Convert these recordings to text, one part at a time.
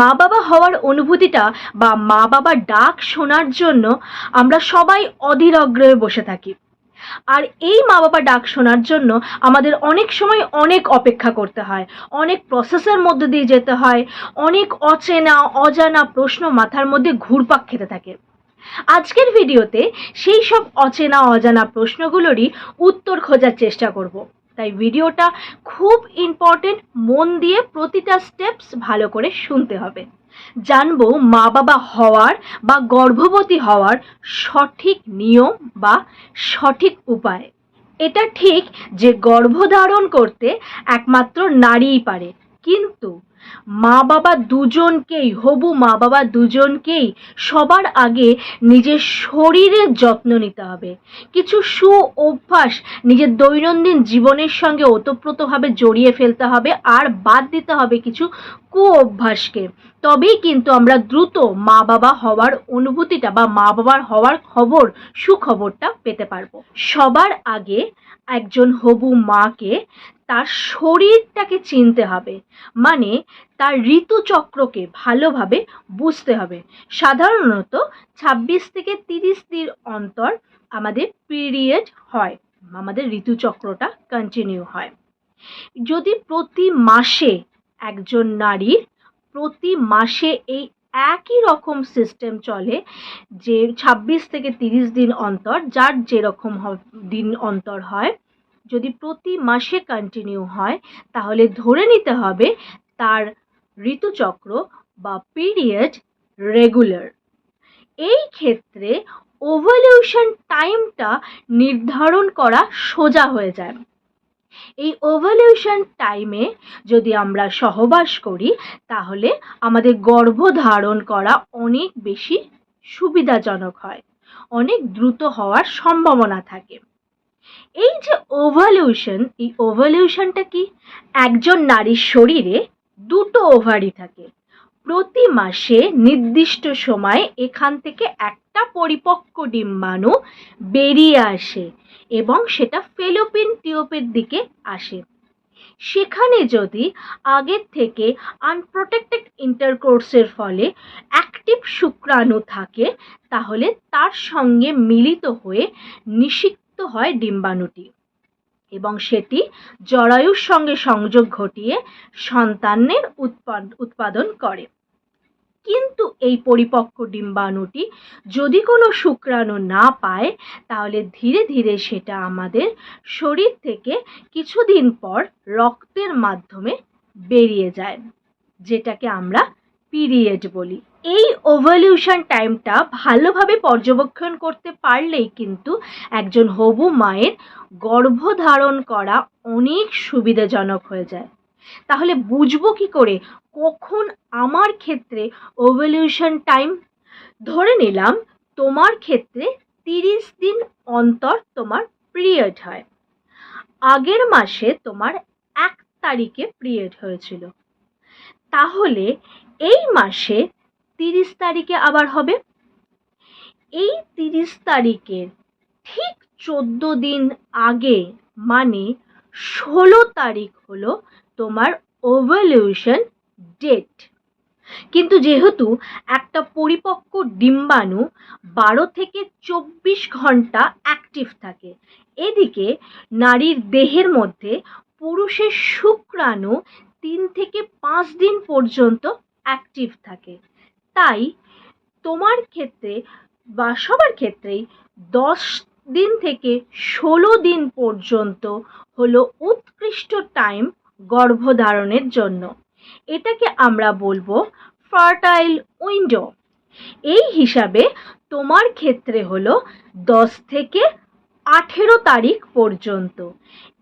মা বাবা হওয়ার অনুভূতিটা বা মা বাবার ডাক শোনার জন্য আমরা সবাই অধীর অগ্রহে বসে থাকি। আর এই মা বাবা ডাক শোনার জন্য আমাদের অনেক সময় অনেক অপেক্ষা করতে হয়, অনেক প্রসেসের মধ্যে দিয়ে যেতে হয়, অনেক অচেনা, অজানা প্রশ্ন মাথার মধ্যে ঘুরপাক খেতে থাকে। আজকের ভিডিওতে সেই সব অচেনা, অজানা প্রশ্নগুলোরই উত্তর খোঁজার চেষ্টা করব। তাই ভিডিওটা খুব ইম্পর্টেন্ট মন দিয়ে প্রতিটা স্টেপস ভালো করে শুনতে হবে। জানব মা বাবা হওয়ার বা গর্ভবতী হওয়ার সঠিক নিয়ম বা সঠিক উপায়। এটা ঠিক যে গর্ভধারণ করতে একমাত্র নারীই পারে কিন্তু মা বাবা দুজনকেই, হবু মা বাবা দুজনকেই সবার আগে নিজের শরীরের যত্ন নিতে হবে। কিছু সু অভ্যাস নিজের দৈনন্দিন জীবনের সঙ্গে ওতপ্রোতভাবে জড়িয়ে ফেলতে হবে আর বাদ দিতে হবে কিছু কু অভ্যাসকে তবেই কিন্তু আমরা দ্রুত মা বাবা হওয়ার অনুভূতিটা বা মা বাবার হওয়ার খবর, সুখবরটা পেতে পারব। সবার আগে একজন হবু মাকে তার শরীরটাকে চিনতে হবে। মানে তার ঋতুচক্রকে ভালোভাবে বুঝতে হবে। সাধারণত ছাব্বিশ থেকে তিরিশ দিন অন্তর আমাদের পিরিয়ড হয়, আমাদের ঋতুচক্রটা কন্টিনিউ হয়। যদি প্রতি মাসে একজন নারীর প্রতি মাসে এই একই রকম সিস্টেম চলে যে ছাব্বিশ থেকে তিরিশ দিন অন্তর, যার যেরকম দিন অন্তর হয় যদি প্রতি মাসে কন্টিনিউ হয়, তাহলে ধরে নিতে হবে তার ঋতুচক্র বা পিরিয়ড রেগুলার এই ক্ষেত্রে ওভালিউশন টাইমটা নির্ধারণ করা সোজা হয়ে যায়। এই ওভালিউশন টাইমে যদি আমরা সহবাস করি, তাহলে আমাদের গর্ভধারণ করা অনেক বেশি সুবিধাজনক হয়। অনেক দ্রুত হওয়ার সম্ভাবনা থাকে। এই যে ওভালিউশন এই ওভালিউশনটা কি? একজন নারীর শরীরে দুটো ওভারি থাকে। প্রতি মাসে নির্দিষ্ট সময়ে এখান থেকে একটা পরিপক্ক ডিম্বাণু বেরিয়ে আসে এবং সেটা ফেলোপিন টিউবের দিকে আসে। সেখানে যদি আগের থেকে আনপ্রোটেক্টেড ইন্টারকোর্সের ফলে অ্যাক্টিভ শুক্রাণু থাকে, তাহলে তার সঙ্গে মিলিত হয়ে নিষিক্ত হয় ডিম্বাণুটি এবং সেটি জরায়ুর সঙ্গে সংযোগ ঘটিয়ে সন্তানের উৎপাদ উৎপাদন করে। কিন্তু এই পরিপক্ক ডিম্বাণুটি যদি কোনো শুক্রাণু না পায়, তাহলে ধীরে ধীরে সেটা আমাদের শরীর থেকে কিছুদিন পর রক্তের মাধ্যমে বেরিয়ে যায়, যেটাকে আমরা পিরিয়ড বলি। এই ওভালিউশন টাইমটা ভালোভাবে পর্যবেক্ষণ করতে পারলেই কিন্তু একজন হবু মায়ের গর্ভধারণ করা অনেক সুবিধাজনক হয়ে যায়। তাহলে বুঝব কি করে? কখন আমার ক্ষেত্রে ওভলিউশন টাইম ধরে নিলাম তোমার ক্ষেত্রে তিরিশ দিন অন্তর তোমার পিরিয়ড হয়। আগের মাসে তোমার এক তারিখে পিরিয়ড হয়েছিল। তাহলে এই মাসে তিরিশ তারিখে আবার হবে। এই তিরিশ তারিখের ঠিক চোদ্দ দিন আগে মানে ষোলো তারিখ হলো তোমার ওভালিউশন ডেট কিন্তু যেহেতু একটা পরিপক্ক ডিম্বাণু বারো থেকে চব্বিশ ঘণ্টা অ্যাক্টিভ থাকে, এদিকে নারীর দেহের মধ্যে পুরুষের শুক্রাণু তিন থেকে পাঁচ দিন পর্যন্ত অ্যাক্টিভ থাকে। তাই তোমার ক্ষেত্রে বা সবার ক্ষেত্রেই দশ দিন থেকে ষোলো দিন পর্যন্ত হলো উৎকৃষ্ট টাইম গর্ভধারণের জন্য। এটাকে আমরা বলব ফার্টাইল উইন্ডো এই হিসাবে তোমার ক্ষেত্রে হলো দশ থেকে আঠেরো তারিখ পর্যন্ত।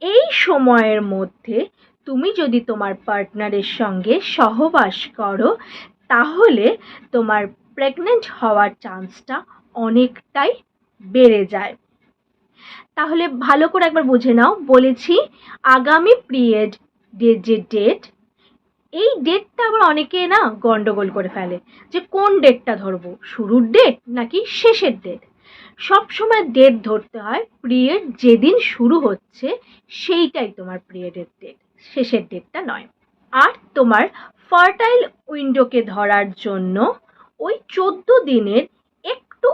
এই সময়ের মধ্যে তুমি যদি তোমার পার্টনারের সঙ্গে সহবাস করো তাহলে তোমার প্রেগনেন্ট হওয়ার চান্সটা অনেকটাই বেড়ে যায়। তাহলে ভালো করে একবার বুঝে নাও, বলেছি আগামী পিরিয়ড ডে যে ডেট এই ডেটটা আবার অনেকে না গন্ডগোল করে ফেলে যে কোন ডেটটা ধরবো, শুরুর ডেট নাকি শেষের ডেট সব সময় ডেট ধরতে হয় পিরিয়ড যেদিন শুরু হচ্ছে সেইটাই তোমার পিরিয়ডের ডেট শেষের ডেটটা নয়। আর তোমার ফার্টাইল উইন্ডোকে ধরার জন্য ওই চোদ্দ দিনের একটু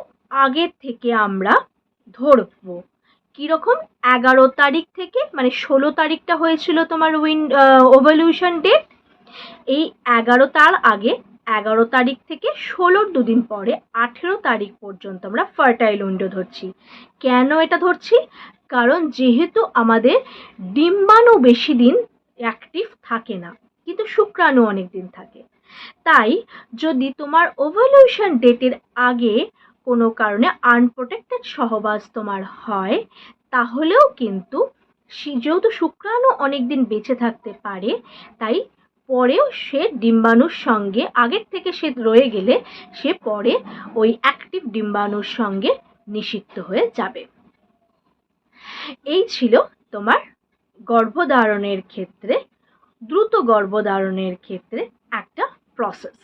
আগের থেকে আমরা ধরবো। কীরকম? এগারো তারিখ থেকে মানে ষোলো তারিখটা হয়েছিল তোমার উইন ওভলিউশন ডেট এই এগারো তার আগে, এগারো তারিখ থেকে ষোলোর দুদিন পরে আঠেরো তারিখ পর্যন্ত আমরা ফার্টাইল উইন্ডো ধরছি। কেন এটা ধরছি? কারণ যেহেতু আমাদের ডিম্বাণু বেশি দিন অ্যাক্টিভ থাকে না। কিন্তু শুক্রাণু অনেক দিন থাকে। তাই যদি তোমার ওভলিউশন ডেটের আগে কোনো কারণে আনপ্রোটেক্টেড সহবাস তোমার হয়, তাহলেও কিন্তু যেহেতু শুক্রাণু অনেক দিন বেঁচে থাকতে পারে, তাই পরেও সে ডিম্বাণুর সঙ্গে, আগের থেকে সে রয়ে গেলে সে পরে ওই অ্যাক্টিভ ডিম্বাণুর সঙ্গে নিষিক্ত হয়ে যাবে। এই ছিল তোমার গর্ভধারণের ক্ষেত্রে দ্রুত গর্ভধারণের ক্ষেত্রে একটা প্রসেস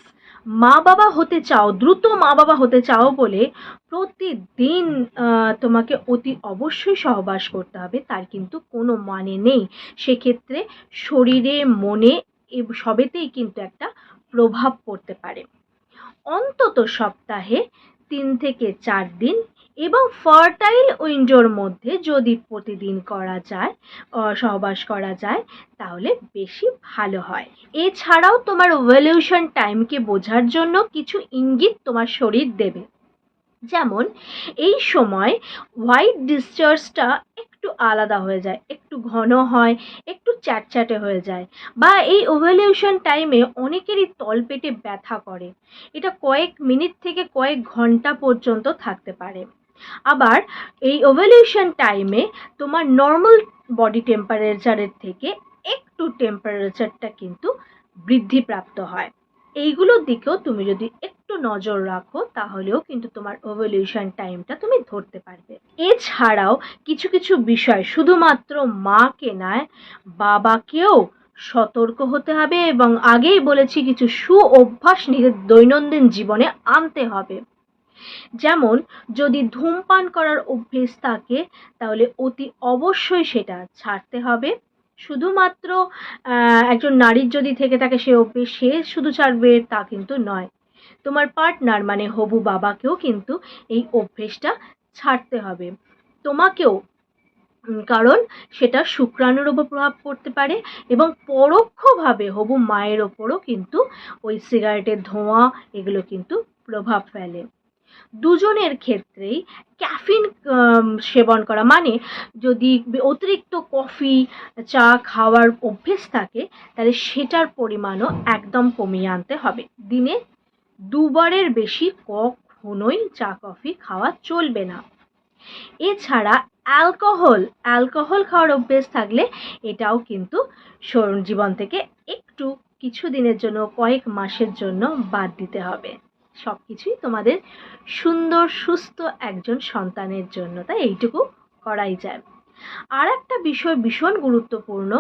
মা বাবা হতে চাও, দ্রুত মা বাবা হতে চাও বলে প্রতিদিন তোমাকে অতি অবশ্যই সহবাস করতে হবে, তার কিন্তু কোনো মানে নেই। সেক্ষেত্রে শরীরে, মনে সবেতেই কিন্তু একটা প্রভাব পড়তে পারে। অন্তত সপ্তাহে তিন থেকে চার দিন এবং ফার্টাইল উইন্ডোর মধ্যে যদি প্রতিদিন করা যায় সহবাস করা যায়, তাহলে বেশি ভালো হয়। এছাড়াও তোমার ওভলিউশন টাইমকে বোঝার জন্য কিছু ইঙ্গিত তোমার শরীর দেবে। যেমন, এই সময় হোয়াইট ডিসচার্জটা একটু আলাদা হয়ে যায়, একটু ঘন হয়, একটু চ্যাটচ্যাটে হয়ে যায় বা এই ওভলিউশন টাইমে অনেকেরই তলপেটে ব্যথা করে। এটা কয়েক মিনিট থেকে কয়েক ঘণ্টা পর্যন্ত থাকতে পারে। আবার এই ওভলিউশন টাইমে তোমার নর্মাল বডি টেম্পারেচারের থেকে একটু টেম্পারেচারটা কিন্তু বৃদ্ধিপ্রাপ্ত হয়। এইগুলোর দিকেও তুমি যদি একটু নজর রাখো, তাহলেও কিন্তু তোমার ওভলিউশন টাইমটা তুমি ধরতে পারবে। এছাড়াও কিছু কিছু বিষয়, শুধুমাত্র মাকে নয়, বাবাকেও সতর্ক হতে হবে এবং আগেই বলেছি কিছু সু অভ্যাস নিজের দৈনন্দিন জীবনে আনতে হবে। যেমন, যদি ধূমপান করার অভ্যেস থাকে, তাহলে অতি অবশ্যই সেটা ছাড়তে হবে। শুধুমাত্র একজন নারীর যদি থেকে থাকে সে অভ্যেস, সে শুধু ছাড়বে তা কিন্তু নয়। তোমার পার্টনার মানে হবু বাবাকেও কিন্তু এই অভ্যেসটা ছাড়তে হবে। তোমাকেও কারণ সেটা শুক্রাণুর ওপর প্রভাব পড়তে পারে এবং পরোক্ষভাবে হবু মায়ের ওপরও কিন্তু ওই সিগারেটের ধোঁয়া, এগুলো কিন্তু প্রভাব ফেলে। দুজনের ক্ষেত্রেই ক্যাফিন সেবন করা। মানে যদি অতিরিক্ত কফি, চা খাওয়ার অভ্যেস থাকে, তাহলে সেটার পরিমাণও একদম কমিয়ে আনতে হবে। দিনে দুবারের বেশি কখনোই চা, কফি খাওয়া চলবে না। এছাড়া অ্যালকোহল অ্যালকোহল খাওয়ার অভ্যেস থাকলে এটাও কিন্তু জীবন থেকে একটু কিছু দিনের জন্য, কয়েক মাসের জন্য বাদ দিতে হবে। সব কিছুই তোমাদের সুন্দর, সুস্থ একজন সন্তানের জন্য। তাই এইটুকু করাই যায়। আর একটা বিষয় ভীষণ গুরুত্বপূর্ণ,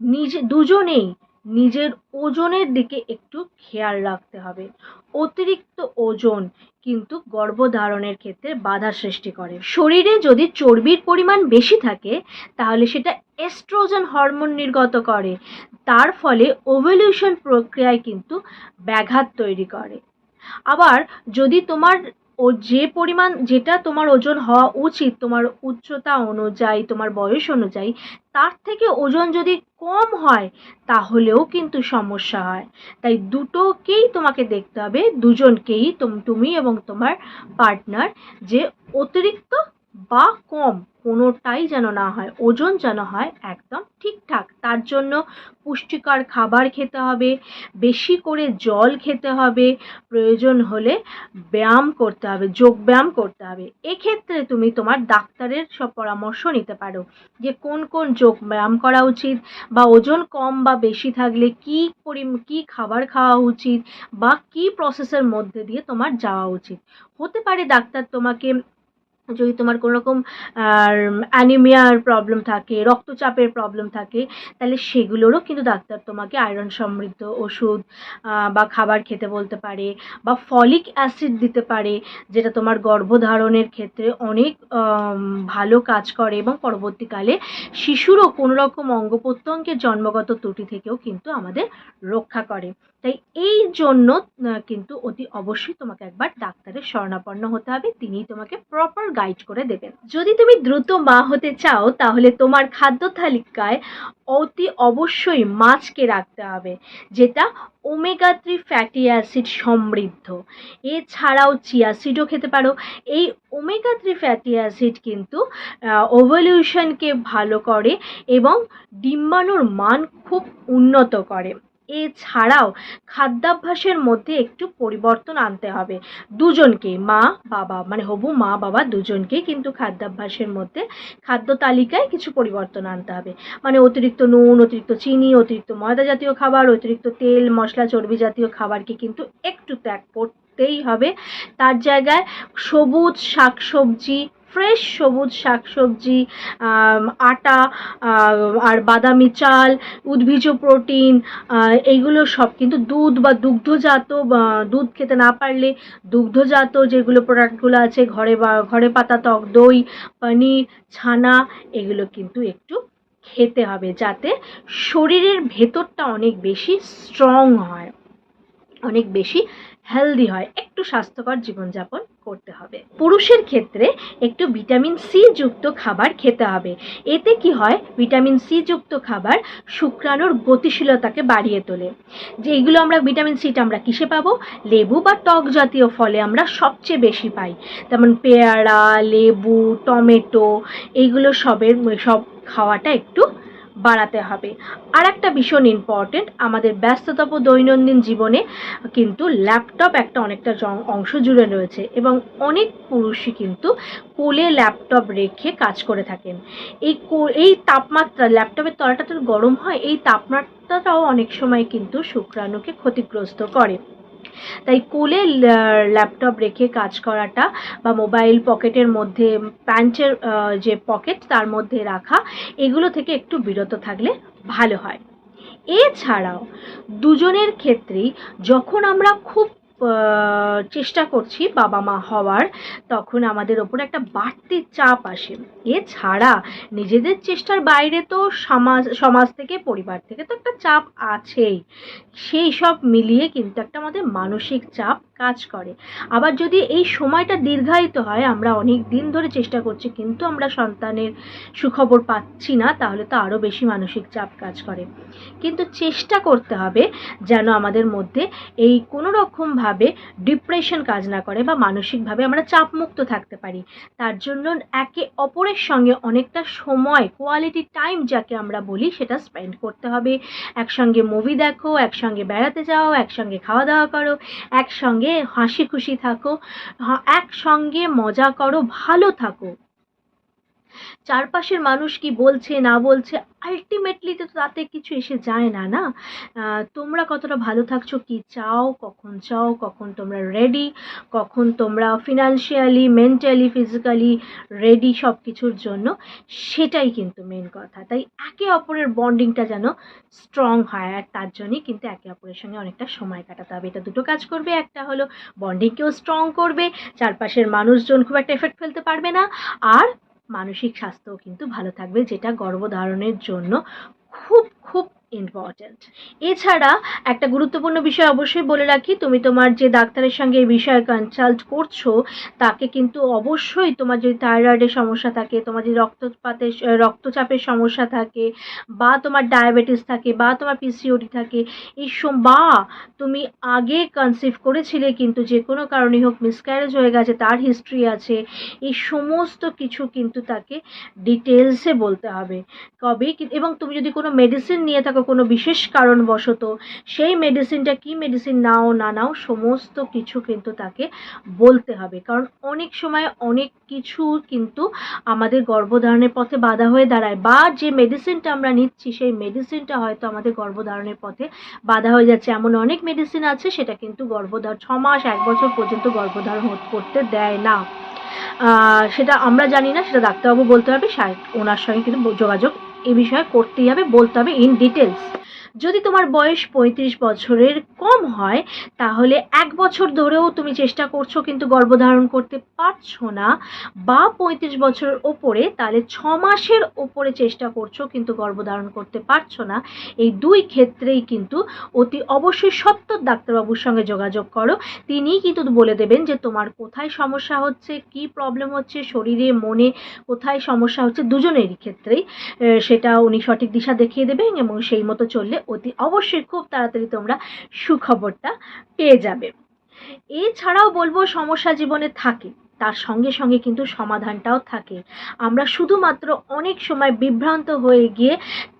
নিজে, দুজনেই নিজের ওজনের দিকে একটু খেয়াল রাখতে হবে। অতিরিক্ত ওজন কিন্তু গর্ভধারণের ক্ষেত্রে বাধা সৃষ্টি করে। শরীরে যদি চর্বির পরিমাণ বেশি থাকে, তাহলে সেটা এস্ট্রোজেন হরমোন নির্গত করে। তার ফলে ওভলিউশন প্রক্রিয়ায় কিন্তু ব্যাঘাত তৈরি করে। আবার যদি তোমার ও যে পরিমাণ, যেটা তোমার ওজন হওয়া উচিত, তোমার উচ্চতা অনুযায়ী, তোমার বয়স অনুযায়ী, তার থেকে ওজন যদি কম হয়, তাহলেও কিন্তু সমস্যা হয়। তাই দুটোকেই তোমাকে দেখতে হবে, দুজনকেই তুম- এবং তোমার পার্টনার যে অতিরিক্ত বা কম। কোনোটাই যেন না হয়, ওজন যেন হয় একদম ঠিকঠাক। তার জন্য পুষ্টিকর খাবার খেতে হবে, বেশি করে জল খেতে হবে, প্রয়োজন হলে ব্যায়াম করতে হবে, যোগ ব্যায়াম করতে হবে। এক্ষেত্রে তুমি তোমার ডাক্তারের সব পরামর্শ নিতে পারো যে কোন কোন যোগ ব্যায়াম করা উচিত বা ওজন কম বা বেশি থাকলে কী পরি কী খাবার খাওয়া উচিত বা কী প্রসেসের মধ্যে দিয়ে তোমার যাওয়া উচিত। হতে পারে ডাক্তার তোমাকে যদি তোমার কোনো রকম অ্যানিমিয়ার প্রবলেম থাকে, রক্তচাপের প্রবলেম থাকে, তাহলে সেগুলোরও কিন্তু ডাক্তার তোমাকে আয়রন সমৃদ্ধ ওষুধ বা খাবার খেতে বলতে পারে, বা ফলিক অ্যাসিড দিতে পারে, যেটা তোমার গর্ভধারণের ক্ষেত্রে অনেক ভালো কাজ করে এবং পরবর্তীকালে শিশুরও কোনো রকম অঙ্গ প্রত্যঙ্গের জন্মগত ত্রুটি থেকেও কিন্তু আমাদের রক্ষা করে। তাই এই জন্য কিন্তু অতি অবশ্যই তোমাকে একবার ডাক্তারের শরণাপন্ন হতে হবে। তিনিই তোমাকে প্রপার গাইড করে দেবেন। যদি তুমি দ্রুত মা হতে চাও, তাহলে তোমার খাদ্য তালিকায় অতি অবশ্যই মাছকে রাখতে হবে, যেটা ওমেগা থ্রি ফ্যাটি অ্যাসিড সমৃদ্ধ। এছাড়াও চিয়া সিডও খেতে পারো। এই ওমেগা থ্রি ফ্যাটি অ্যাসিড কিন্তু ওভলিউশনকে ভালো করে এবং ডিম্বাণুর মান খুব উন্নত করে। এছাড়াও খাদ্যাভ্যাসের মধ্যে একটু পরিবর্তন আনতে হবে। দুজনকে, মা, বাবা মানে হবু, মা, বাবা দুজনকে কিন্তু খাদ্যাভ্যাসের মধ্যে খাদ্য তালিকায় কিছু পরিবর্তন আনতে হবে। মানে অতিরিক্ত নুন, অতিরিক্ত চিনি, অতিরিক্ত ময়দা জাতীয় খাবার, অতিরিক্ত তেল, মশলা, চর্বি জাতীয় খাবারকে কিন্তু একটু ত্যাগ করতেই হবে। তার জায়গায় সবুজ শাকসবজি ফ্রেশ সবুজ শাকসবজি আটা আর বাদামি চাল উদ্ভিজ প্রোটিন এইগুলো সব কিন্তু দুধ বা দুগ্ধজাত দুধ খেতে না পারলে দুগ্ধজাত যেগুলো প্রোডাক্টগুলো আছে, ঘরে বা, ঘরে পাতা, টক, দই, পনির, ছানা, এগুলো কিন্তু একটু খেতে হবে যাতে শরীরের ভেতরটা অনেক বেশি স্ট্রং হয়, অনেক বেশি হেলদি হয়, একটু স্বাস্থ্যকর জীবনযাপন করতে হবে। পুরুষের ক্ষেত্রে একটু ভিটামিন সি যুক্ত খাবার খেতে হবে। এতে কি হয়? ভিটামিন সি যুক্ত খাবার শুক্রাণুর গতিশীলতাকে বাড়িয়ে তোলে। যে এগুলো আমরা ভিটামিন সিটা আমরা কিসে পাবো? লেবু বা টক জাতীয় ফলে আমরা সবচেয়ে বেশি পাই। যেমন পেয়ারা, লেবু, টমেটো, এইগুলো সবের, সব খাওয়াটা একটু বাড়াতে হবে। আর একটা ভীষণ ইম্পর্টেন্ট আমাদের ব্যস্ততম দৈনন্দিন জীবনে কিন্তু ল্যাপটপ একটা অনেকটা অংশ জুড়ে রয়েছে এবং অনেক পুরুষই কিন্তু কোলে ল্যাপটপ রেখে কাজ করে থাকেন। এই এই তাপমাত্রা ল্যাপটপের তলাটা তো গরম হয়, এই তাপমাত্রাটাও অনেক সময় কিন্তু শুক্রাণুকে ক্ষতিগ্রস্ত করে। তাই কুলে ল্যাপটপ রেখে কাজ করাটা বা মোবাইল পকেটের মধ্যে, প্যান্টের যে পকেট তার মধ্যে রাখা, এগুলো থেকে একটু বিরত থাকলে ভালো হয়। এছাড়াও দুজনের ক্ষেত্রেই যখন আমরা খুব চেষ্টা করছি বাবা মা হওয়ার। তখন আমাদের ওপর একটা বাড়তি চাপ আসে। এছাড়া নিজেদের চেষ্টার বাইরে তো সমাজ সমাজ থেকে, পরিবার থেকে তো একটা চাপ আছেই। সেই সব মিলিয়ে কিন্তু একটা আমাদের মানসিক চাপ কাজ করে। আবার যদি এই সময়টা দীর্ঘায়িত হয়, আমরা অনেক দিন ধরে চেষ্টা করছি, কিন্তু আমরা সন্তানের সুখবর পাচ্ছি না, তাহলে তো আরও বেশি মানসিক চাপ কাজ করে। কিন্তু চেষ্টা করতে হবে যেন আমাদের মধ্যে এই কোনো রকমভাবে ডিপ্রেশন কাজ না করে বা মানসিকভাবে আমরা চাপমুক্ত থাকতে পারি। তার জন্য একে অপরের সঙ্গে অনেকটা সময় কোয়ালিটি টাইম যাকে আমরা বলি, সেটা স্পেন্ড করতে হবে। একসঙ্গে মুভি দেখো, একসঙ্গে বেড়াতে যাও, একসঙ্গে খাওয়া দাওয়া করো, একসঙ্গে হাসি খুশি থাকো একসঙ্গে মজা করো, ভালো থাকো। চারপাশের মানুষ কি বলছে, না বলছে আলটিমেটলি তো তাতে কিছু এসে যায় না না? তোমরা কতটা ভালো থাকছো, কি চাও, কখন চাও, কখন তোমরা রেডি কখন তোমরা ফিনান্সিয়ালি মেন্টালি ফিজিক্যালি রেডি সব কিছুর জন্য, সেটাই কিন্তু মেন কথা। তাই একে অপরের বন্ডিংটা যেন স্ট্রং হয়, আর তার জন্যই কিন্তু একে অপরের সঙ্গে অনেকটা সময় কাটাতে হবে। এটা দুটো কাজ করবে, একটা হলো বন্ডিংকেও স্ট্রং করবে, চারপাশের মানুষজন খুব একটা এফেক্ট ফেলতে পারবে না, আর মানসিক স্বাস্থ্যও কিন্তু ভালো থাকবে যেটা গর্ভধারণের জন্য খুব খুব ইম্পর্ট্যান্ট এছাড়া একটা গুরুত্বপূর্ণ বিষয় অবশ্যই বলে রাখি, তুমি তোমার যে ডাক্তারের সঙ্গে এই বিষয়ে কনসাল্ট করছ, তাকে কিন্তু অবশ্যই তোমার যদি থাইরয়েডের সমস্যা থাকে, তোমার যদি রক্তপাতের রক্তচাপের সমস্যা থাকে, বা তোমার ডায়াবেটিস থাকে, বা তোমার পিসিওডি থাকে, এই বা তুমি আগে কনসিভ করেছিলে কিন্তু যে কোনো কারণে হোক মিসক্যারেজ হয়ে গেছে, তার হিস্ট্রি আছে, এই সমস্ত কিছু কিন্তু তাকে ডিটেলসে বলতে হবে। কবে? এবং তুমি যদি কোনো মেডিসিন নিয়ে থাকো থাকো কোনো বিশেষ কারণবশত সেই মেডিসিনটা কি মেডিসিন নাও, না নাও, সমস্ত কিছু কিন্তু তাকে বলতে হবে। কারণ অনেক সময় অনেক কিছু কিন্তু আমাদের গর্ভধারণের পথে বাধা হয়ে দাঁড়ায় বা যে মেডিসিনটা আমরা নিচ্ছি, সেই মেডিসিনটা হয়তো আমাদের গর্ভধারণের পথে বাধা হয়ে যাচ্ছে। এমন অনেক মেডিসিন আছে, সেটা কিন্তু গর্ভধারণ ছ মাস, এক বছর পর্যন্ত গর্ভধারণ করতে দেয় না। সেটা আমরা জানি না, সেটা ডাক্তারবাবু বলতে হবে ওনার সঙ্গে কিন্তু যোগাযোগ এ বিষয়ে করতেই হবে বলতে হবে ইন ডিটেলস যদি তোমার বয়স পঁয়ত্রিশ বছরের কম হয়, তাহলে এক বছর ধরেও তুমি চেষ্টা করছ কিন্তু গর্ভধারণ করতে পারছ না বা পঁয়ত্রিশ বছরের ওপরে, তাহলে ছ মাসের ওপরে চেষ্টা করছ কিন্তু গর্ভধারণ করতে পারছ না। এই দুই ক্ষেত্রেই কিন্তু অতি অবশ্যই সত্তর ডাক্তারবাবুর সঙ্গে যোগাযোগ করো। তিনিই কিন্তু বলে দেবেন যে তোমার কোথায় সমস্যা হচ্ছে, কি প্রবলেম হচ্ছে, শরীরে, মনে কোথায় সমস্যা হচ্ছে, দুজনেরই ক্ষেত্রেই। সেটা উনি সঠিক দিশা দেখিয়ে দেবেন এবং সেই মতো চললে অতি অবশ্যই খুব তাড়াতাড়ি তোমরা সুখবরটা পেয়ে যাবে। এছাড়াও বলব সমস্যা জীবনে থাকে, তার সঙ্গে সঙ্গে কিন্তু সমাধানটাও থাকে। আমরা শুধুমাত্র অনেক সময় বিভ্রান্ত হয়ে গিয়ে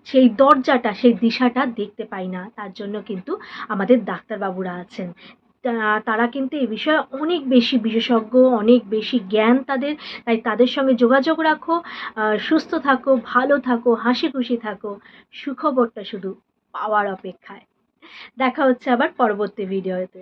সেই দরজাটা, সেই দিশাটা দেখতে পাই না, তার জন্য কিন্তু আমাদের ডাক্তারবাবুরা আছেন। তারা কিন্তু এই বিষয়ে অনেক বেশি বিশেষজ্ঞ, অনেক বেশি জ্ঞান তাদের, তাই তাদের সঙ্গে যোগাযোগ রাখো সুস্থ থাকো, ভালো থাকো হাসি খুশি থাকো, সুখবরটা শুধু পাওয়ার অপেক্ষায়। দেখা হচ্ছে আবার পরবর্তী ভিডিওতে